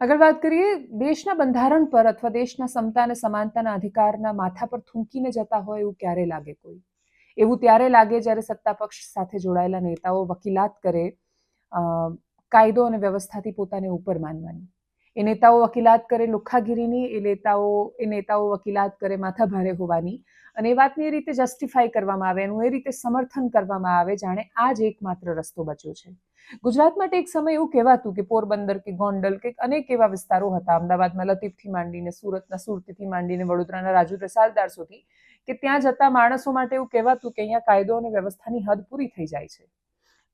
આગળ વાત કરીએ, દેશના બંધારણ પર અથવા દેશના સમતા અને સમાનતાના અધિકારના માથા પર થૂંકીને જતા હોય એવું ક્યારે લાગે કોઈ? એવું ત્યારે લાગે જ્યારે સત્તા પક્ષ સાથે જોડાયેલા નેતાઓ વકીલાત કરે કાયદો અને વ્યવસ્થાથી પોતાને ઉપર માનવાની. એ નેતાઓ વકીલાત કરે લુખ્ખાગીરીની એ નેતાઓ એ નેતાઓ વકીલાત કરે માથા ભારે હોવાની. અને એ વાતને એ રીતે જસ્ટિફાઈ કરવામાં આવે એનું એ રીતે સમર્થન કરવામાં આવે, જાણે આ જ એકમાત્ર રસ્તો બચ્યો છે. ગુજરાત માટે એક સમય એવું કહેવાતું કે પોરબંદર કે ગોંડલ કે અનેક એવા વિસ્તારો હતા. અમદાવાદમાં લતીફથી માંડીને સુરતના સુરતીથી માંડીને વડોદરાના રાજુ રસાલદાર સુધી કે ત્યાં જતા માણસો માટે એવું કહેવાતું કે અહીંયા કાયદો અને વ્યવસ્થાની હદ પૂરી થઈ જાય છે.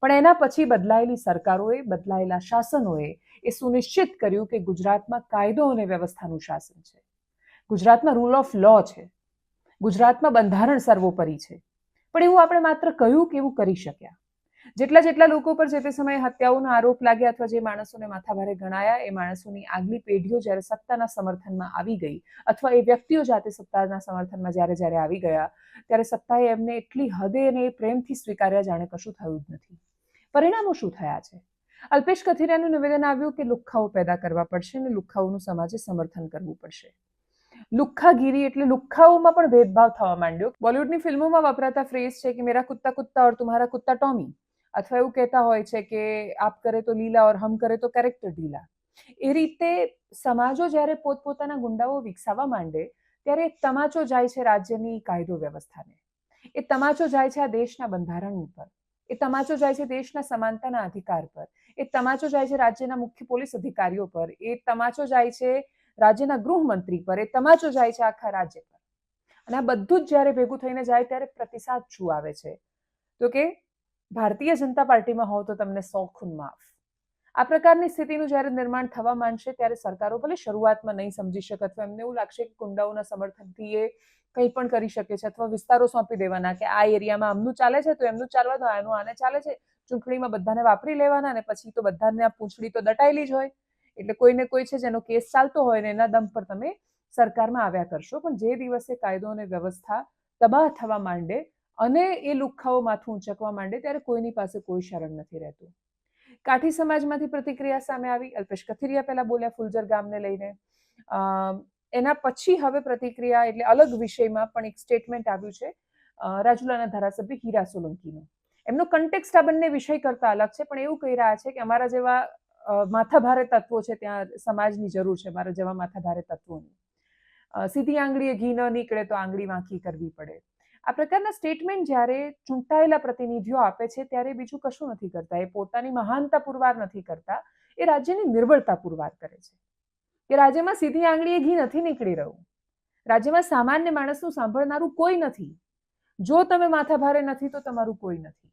પણ એના પછી બદલાયેલી સરકારોએ, બદલાયેલા શાસનોએ એ સુનિશ્ચિત કર્યું કે ગુજરાતમાં કાયદો અને વ્યવસ્થાનું શાસન છે. ગુજરાતમાં રૂલ ઓફ લો છે. ગુજરાતમાં બંધારણ સર્વોપરી છે. પણ એવું આપણે માત્ર કહ્યું કે એવું કરી શક્યા. જેટલા જેટલા લોકો પર જે તે સમયે હત્યાઓનો આરોપ લાગ્યા અથવા જે માણસોને માથાભારે ગણાયા, એ માણસોની આગલી પેઢીઓ જ્યારે સત્તાના સમર્થનમાં આવી ગઈ અથવા એ વ્યક્તિઓ જાતે સત્તાના સમર્થનમાં જ્યારે જ્યારે આવી ગયા, ત્યારે સત્તાએ એમને એટલી હદે અને એ પ્રેમથી સ્વીકાર્યા જાણે કશું થયું જ નથી. પરિણામો શું થયા છે? અલ્પેશ કથિરાનું નિવેદન આવ્યું કે લુખ્ખાઓ પેદા કરવા પડશે અને લુખ્ખાઓનું સમાજે સમર્થન કરવું પડશે. લુખ્ખાગીરી એટલે લુખ્ખાઓમાં પણ ભેદભાવ થવા માંડ્યો. બોલિવૂડની ફિલ્મોમાં વપરાતા ફ્રેઝ છે કે મેરા કુત્તા કુત્તા ઓર તુમ્હારા કુત્તા ટોમી અથવા એવું કહેતા હોય છે કે આપ કરે તો લીલા ઓર હમ કરે તો કેરેક્ટર ઢીલા. એ રીતે સમાજો જ્યારે પોતપોતાના ગુંડાઓ વિકસાવવા માંડે, ત્યારે તમાચો જાય છે રાજ્યની કાયદો વ્યવસ્થાને. એ તમાચો જાય છે આ દેશના બંધારણ ઉપર. એ તમાચો જાય છે દેશના સમાનતાના અધિકાર પર. એ તમાચો જાય છે રાજ્યના મુખ્ય પોલીસ અધિકારીઓ પર. એ તમાચો જાય છે રાજ્યના ગૃહમંત્રી પર. એ તમાચો જાય છે આખા રાજ્ય પર. અને આ બધું જ જ્યારે ભેગું થઈને જાય ત્યારે પ્રતિસાદ શું આવે છે? તો કે ભારતીય જનતા પાર્ટીમાં હોવ તો તમને સો ખૂન માફ. આ પ્રકારની સ્થિતિનું જ્યારે નિર્માણ થવા માંડશે ત્યારે સરકારો ભલે શરૂઆતમાં નહીં સમજી શકે અથવા એમને એવું લાગશે કે કુંડાઓના સમર્થનથી એ કંઈ પણ કરી શકે છે અથવા વિસ્તારો સોંપી દેવાના કે આ એરિયામાં આમનું ચાલે છે તો એમનું ચાલવા દો, આનું આને ચાલે છે. ચૂંટણીમાં બધાને વાપરી લેવાના અને પછી તો બધાને આ પૂંછડી તો દટાયેલી જ હોય. એટલે કોઈને કોઈ છે જેનો કેસ ચાલતો હોય ને એના દમ પર તમે સરકારમાં આવ્યા કરશો. પણ જે દિવસે કાયદો અને વ્યવસ્થા તબાહ થવા માંડે અને એ લુખ્ખાઓ માથું ઊંચકવા માંડે ત્યારે કોઈની પાસે કોઈ શરણ નથી રહેતું. કાઠી સમાજમાંથી પ્રતિક્રિયા સામે આવી, અલ્પેશ કથિરિયા પહેલા બોલ્યા ફુલજર ગામને લઈને. એના પછી હવે પ્રતિક્રિયા એટલે અલગ વિષયમાં પણ એક સ્ટેટમેન્ટ આવ્યું છે રાજુલાના ધારાસભ્ય હીરા સોલંકીનું. એમનો કન્ટેક્સ્ટ આ બંને વિષય કરતા અલગ છે, પણ એવું કહી રહ્યા છે કે અમારા જેવા માથાભારે તત્વો છે ત્યાં સમાજની જરૂર છે મારા જેવા માથાભારે તત્વોની. સીધી આંગળીએ ઘી ન નીકળે તો આંગળી વાંકી કરવી પડે. આ પ્રકારના સ્ટેટમેન્ટ જ્યારે ચૂંટાયેલા પ્રતિનિધિઓ આપે છે, ત્યારે બીજું કશું નથી કરતા. એ પોતાની મહાનતા પુરવાર નથી કરતા. એ રાજ્યની નિર્બળતા પુરવાર કરે છે. કે રાજ્યમાં સીધી આંગળીએ ઘી નથી નીકળી રહ્યું. રાજ્યમાં સામાન્ય માણસનું સાંભળનારું કોઈ નથી. જો તમે માથાભારે નથી, તો તમારું કોઈ નથી.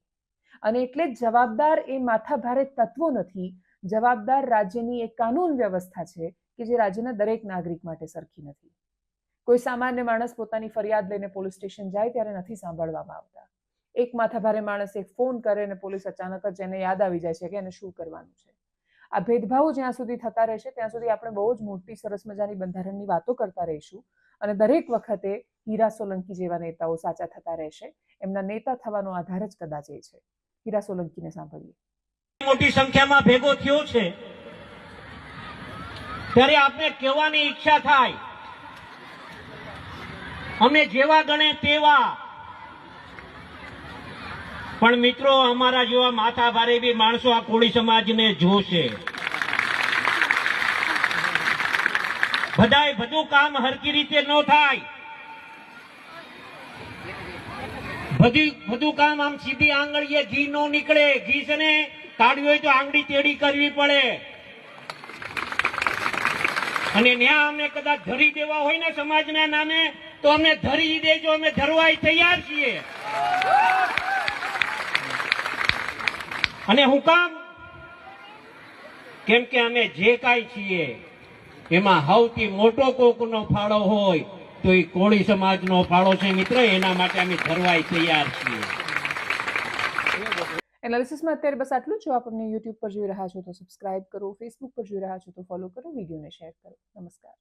અને એટલે જ જવાબદાર એ માથાભારે તત્વો નથી. જવાબદાર રાજ્યની એક કાનૂન વ્યવસ્થા છે કે જે રાજ્યના દરેક નાગરિક માટે સરખી નથી. કોઈ સામાન્ય માણસ પોતાની ફરિયાદ લઈને પોલીસ સ્ટેશન જાય ત્યારે નથી સાંભળવામાં આવતા. એક માથાભારે માણસ એક ફોન કરે અને પોલીસ અચાનક જ એને યાદ આવી જાય છે કે એને શું કરવાનું છે. આ ભેદભાવો જ્યાં સુધી થતા રહેશે ત્યાં સુધી આપણે બહુ જ મોટી સરસ મજાની બંધારણની વાતો કરતા રહીશું અને દરેક વખતે હીરા સોલંકી જેવા નેતાઓ સાચા થતા રહેશે. એમના નેતા થવાનો આધાર જ કદાચ એ છે. હીરા સોલંકીને સાંભળીએ. મોટી સંખ્યામાં ભેગો થયો છે. ત્યારે આપને કહેવાની ઈચ્છા થાય અમે જેવા ગણે તેવા. પણ મિત્રો, અમારા જેવા માથા ભારે બી માણસો આ કોળી સમાજને જોશે. બધાય બધું કામ હરકી રીતે ન થાય. બધી, બધું કામ આમ સીધી આંગળીએ ઘી નો નીકળે. ઘી છે ને કાઢવી હોય તો આંગળી તેડી કરવી પડે. અને ન્યા અમને કદાચ ધરી દેવા હોય ને સમાજના નામે તો અમને ધરી દેજો, અમે ધરવાય તૈયાર છીએ. અને હું કામ? કેમ કે અમે જે કાંઈ છીએ, એમાં સૌથી મોટો કોકનો ફાળો હોય, તો એ કોળી સમાજનો ફાળો છે મિત્ર, એના માટે અમે ધરવાય તૈયાર છીએ. એનાલિસિસમાં અત્યારે બસ આટલું જ. આપ યુટ્યુબ પર જોઈ રહ્યા છો તો સબસ્ક્રાઇબ કરો ફેસબુક પર જોઈ રહ્યા છો તો ફોલો કરો, વિડીયોને શેર કરો. નમસ્કાર.